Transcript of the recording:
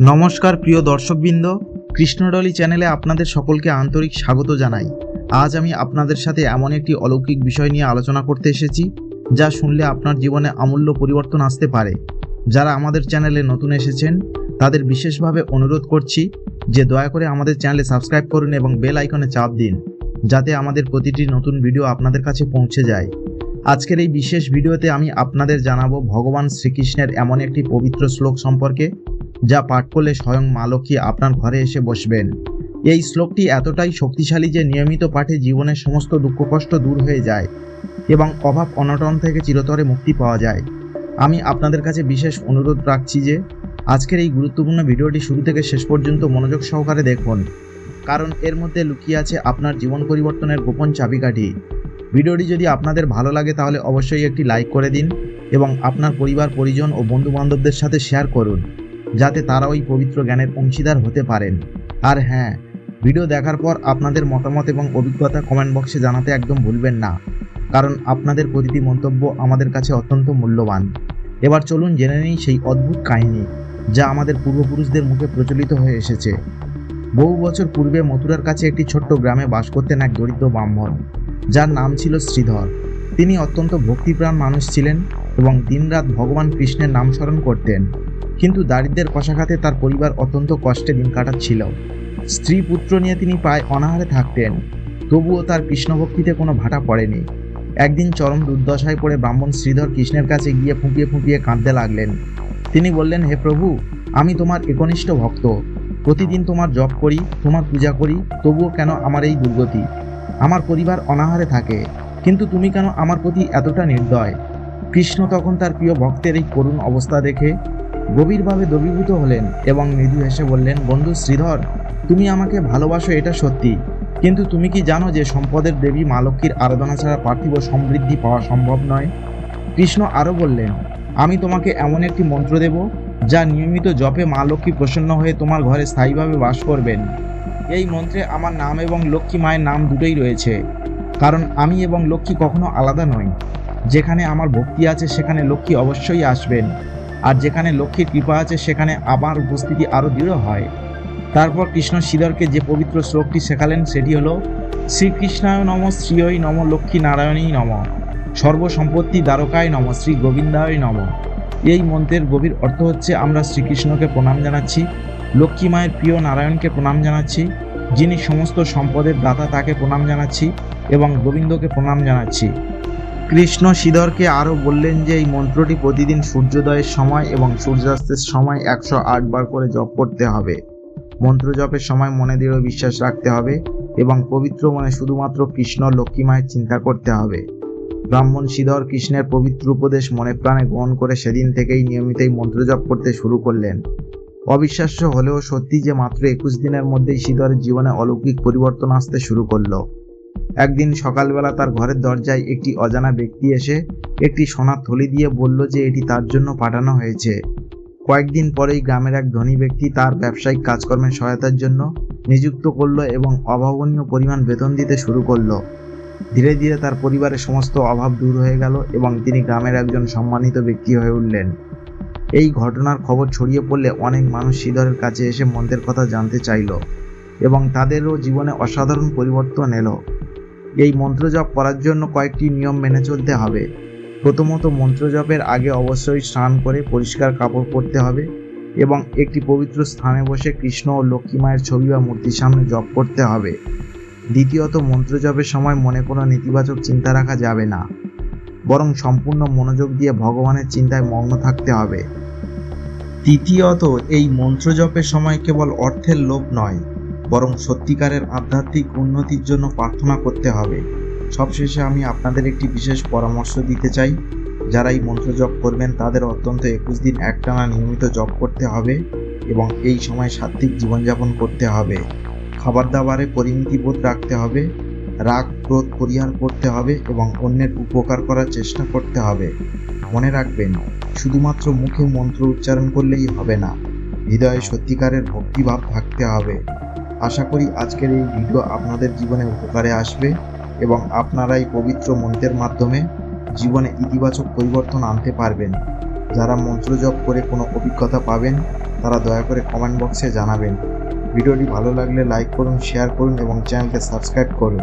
নমস্কার, প্রিয় দর্শকবৃন্দ। কৃষ্ণডলি চ্যানেলে আপনাদের সকলকে আন্তরিক স্বাগত জানাই। আজ আমি আপনাদের সাথে এমন একটি অলৌকিক বিষয় নিয়ে আলোচনা করতে এসেছি, যা শুনলে আপনার জীবনে আমূল্য পরিবর্তন আসতে পারে। যারা আমাদের চ্যানেলে নতুন এসেছেন, তাদের বিশেষভাবে অনুরোধ করছি যে দয়া করে আমাদের চ্যানেলে সাবস্ক্রাইব করুন এবং বেল আইকনে চাপ দিন, যাতে আমাদের প্রতিটি নতুন ভিডিও আপনাদের কাছে পৌঁছে যায়। আজকের এই বিশেষ ভিডিওতে আমি আপনাদের জানাব ভগবান শ্রীকৃষ্ণের এমন একটি পবিত্র শ্লোক সম্পর্কে যা পাঠ করলে স্বয়ং মা লক্ষ্মী আপনার ঘরে এসে বসবেন। এই শ্লোকটি এতটাই শক্তিশালী যে নিয়মিত পাঠে জীবনের সমস্ত দুঃখ কষ্ট দূর হয়ে যায় এবং অভাব অনটন থেকে চিরতরে মুক্তি পাওয়া যায়। আমি আপনাদের কাছে বিশেষ অনুরোধ রাখছি যে, আজকের এই গুরুত্বপূর্ণ ভিডিওটি শুরু থেকে শেষ পর্যন্ত মনোযোগ সহকারে দেখুন, কারণ এর মধ্যে লুকিয়ে আছে আপনার জীবন পরিবর্তনের গোপন চাবিকাঠি। ভিডিওটি যদি আপনাদের ভালো লাগে তাহলে অবশ্যই একটি লাইক করে দিন এবং আপনার পরিবার, পরিজন ও বন্ধু বান্ধবদের সাথে শেয়ার করুন। যাতে তারা ওই পবিত্র জ্ঞানের অংশীদার হতে পারেন। আর হ্যাঁ ভিডিও দেখার পর আপনাদের মতামত এবং অভিজ্ঞতা কমেন্ট বক্সে জানাতে একদম ভুলবেন না। কারণ আপনাদের প্রতিটি মন্তব্য আমাদের কাছে অত্যন্ত মূল্যবান। এবার চলুন জেনে নিই সেই অদ্ভুত কাহিনী, যা আমাদের পূর্বপুরুষদের মুখে প্রচলিত হয়ে এসেছে। বহু বছর পূর্বে মথুরার কাছে একটি ছোট্ট গ্রামে বাস করতেন এক দরিদ্র ব্রাহ্মণ, যার নাম ছিল শ্রীধর। তিনি অত্যন্ত ভক্তিপ্রাণ মানুষ ছিলেন এবং দিনরাত ভগবান কৃষ্ণের নাম স্মরণ করতেন। কিন্তু দারিদ্রের কষাঘাতে তার পরিবার অত্যন্ত কষ্টে দিন কাটাচ্ছিল। স্ত্রী পুত্র নিয়ে তিনি প্রায় অনাহারে থাকতেন। তবুও তার কৃষ্ণভক্তিতে কোনো ভাটা পড়েনি। একদিন চরম দুর্দশায় পড়ে ব্রাহ্মণ শ্রীধর কৃষ্ণের কাছে গিয়ে ফুঁপিয়ে ফুঁপিয়ে কাঁদতে লাগলেন। তিনি বললেন, হে প্রভু, আমি তোমার একনিষ্ঠ ভক্ত। প্রতিদিন তোমার জপ করি, তোমার পূজা করি, তবুও কেন আমার এই দুর্গতি? আমার পরিবার অনাহারে থাকে, কিন্তু তুমি কেন আমার প্রতি এতটা নির্দয়? কৃষ্ণ তখন তার প্রিয় ভক্তের এই করুণ অবস্থা দেখে গভীরভাবে দ্রবীভূত হলেন এবং মৃদু হেসে বললেন, বন্ধু শ্রীধর, তুমি আমাকে ভালোবাসো, এটা সত্যি। কিন্তু তুমি কি জানো যে সম্পদের দেবী মা লক্ষ্মীর আরাধনা ছাড়া পার্থিব সমৃদ্ধি পাওয়া সম্ভব নয়? কৃষ্ণ আরও বললেন, আমি তোমাকে এমন একটি মন্ত্র দেব, যা নিয়মিত জপে মা লক্ষ্মী প্রসন্ন হয়ে তোমার ঘরে স্থায়ীভাবে বাস করবেন। এই মন্ত্রে আমার নাম এবং লক্ষ্মী মায়ের নাম দুটোই রয়েছে। কারণ আমি এবং লক্ষ্মী কখনো আলাদা নই। যেখানে আমার ভক্তি আছে, সেখানে লক্ষ্মী অবশ্যই আসবেন। আর যেখানে লক্ষ্মীর কৃপা আছে, সেখানে আমার উপস্থিতি আরও দৃঢ় হয়। তারপর কৃষ্ণ শ্রীধরকে যে পবিত্র শ্লোকটি শেখালেন, সেটি হলো, শ্রীকৃষ্ণায় নম শ্রীয়ই নম লক্ষ্মী নারায়ণী নম। সর্বসম্পত্তি দ্বারকায় নম শ্রী গোবিন্দায় নম। এই মন্ত্রের গভীর অর্থ হচ্ছে, আমরা শ্রীকৃষ্ণকে প্রণাম জানাচ্ছি, লক্ষ্মী মায়ের প্রিয় নারায়ণকে প্রণাম জানাচ্ছি, যিনি সমস্ত সম্পদের দাতা তাকে প্রণাম জানাচ্ছি এবং গোবিন্দকে প্রণাম জানাচ্ছি। কৃষ্ণ শ্রীধরকে আরও বললেন যে, এই মন্ত্রটি প্রতিদিন সূর্যোদয়ের সময় এবং সূর্যাস্তের সময় একশো বার করে জপ করতে হবে। মন্ত্র জপের সময় মনে দৃঢ় বিশ্বাস রাখতে হবে এবং পবিত্র মনে শুধুমাত্র কৃষ্ণ লক্ষ্মী মায়ের চিন্তা করতে হবে। ব্রাহ্মণ শ্রীধর কৃষ্ণের পবিত্র উপদেশ মনে প্রাণে গ্রহণ করে সেদিন থেকেই নিয়মিতই মন্ত্র জপ করতে শুরু করলেন। অবিশ্বাস্য হলেও সত্যি যে মাত্র একুশ দিনের মধ্যেই শ্রীধরের জীবনে অলৌকিক পরিবর্তন আসতে শুরু করল। একদিন সকালবেলা তার ঘরের দরজায় একটি অজানা ব্যক্তি এসে একটি সোনার থলি দিয়ে বলল যে এটি তার জন্য পাঠানো হয়েছে। কয়েকদিন পরেই গ্রামের এক ধনী ব্যক্তি তার ব্যবসায়িক কাজকর্মের সহায়তার জন্য নিযুক্ত করল এবং অভাবনীয় পরিমাণ বেতন দিতে শুরু করল। ধীরে ধীরে তার পরিবারের সমস্ত অভাব দূর হয়ে গেল এবং তিনি গ্রামের একজন সম্মানিত ব্যক্তি হয়ে উঠলেন। এই ঘটনার খবর ছড়িয়ে পড়লে অনেক মানুষ শ্রীধরের কাছে এসে মন্ত্রের কথা জানতে চাইল এবং তাদেরও জীবনে অসাধারণ পরিবর্তন এলো। এই মন্ত্র জপ করার জন্য কয়েকটি নিয়ম মেনে চলতে হবে। প্রথমত, মন্ত্র জপের আগে অবশ্যই স্নান করে পরিষ্কার কাপড় পরতে হবে এবং একটি পবিত্র স্থানে বসে কৃষ্ণ ও লক্ষ্মী মায়ের ছবি বা মূর্তির সামনে জপ করতে হবে। দ্বিতীয়ত, মন্ত্র জপের সময় মনে কোনো নেতিবাচক চিন্তা রাখা যাবে না, বরং সম্পূর্ণ মনোযোগ দিয়ে ভগবানের চিন্তায় মগ্ন থাকতে হবে। তৃতীয়ত, এই মন্ত্র জপের সময় কেবল অর্থের লোভ নয় বরং সত্যিকারের আধ্যাত্মিক উন্নতির জন্য প্রার্থনা করতে হবে। সবশেষে আমি আপনাদের একটি বিশেষ পরামর্শ দিতে চাই। যারা এই মন্ত্র জপ করবেন, তাদের অত্যন্ত একুশ দিন একটানা নিয়মিত জপ করতে হবে এবং এই সময় সাত্ত্বিক জীবনযাপন করতে হবে। খাবার দাবারে পরিমিতিবোধ রাখতে হবে, রাগ ক্রোধ পরিহার করতে হবে এবং অন্যের উপকার করার চেষ্টা করতে হবে। মনে রাখবেন, শুধুমাত্র মুখে মন্ত্র উচ্চারণ করলেই হবে না, হৃদয়ে সত্যিকারের ভক্তিভাব থাকতে হবে। আশা করি আজকের এই ভিডিও আপনাদের জীবনে উপকারে আসবে এবং আপনারা এই পবিত্র মন্ত্রের মাধ্যমে জীবনে ইতিবাচক পরিবর্তন আনতে পারবেন। যারা মন্ত্র জপ করে কোনো অভিজ্ঞতা পাবেন, তারা দয়া করে কমেন্ট বক্সে জানাবেন। ভিডিওটি ভালো লাগলে লাইক করুন শেয়ার করুন এবং চ্যানেলকে সাবস্ক্রাইব করুন।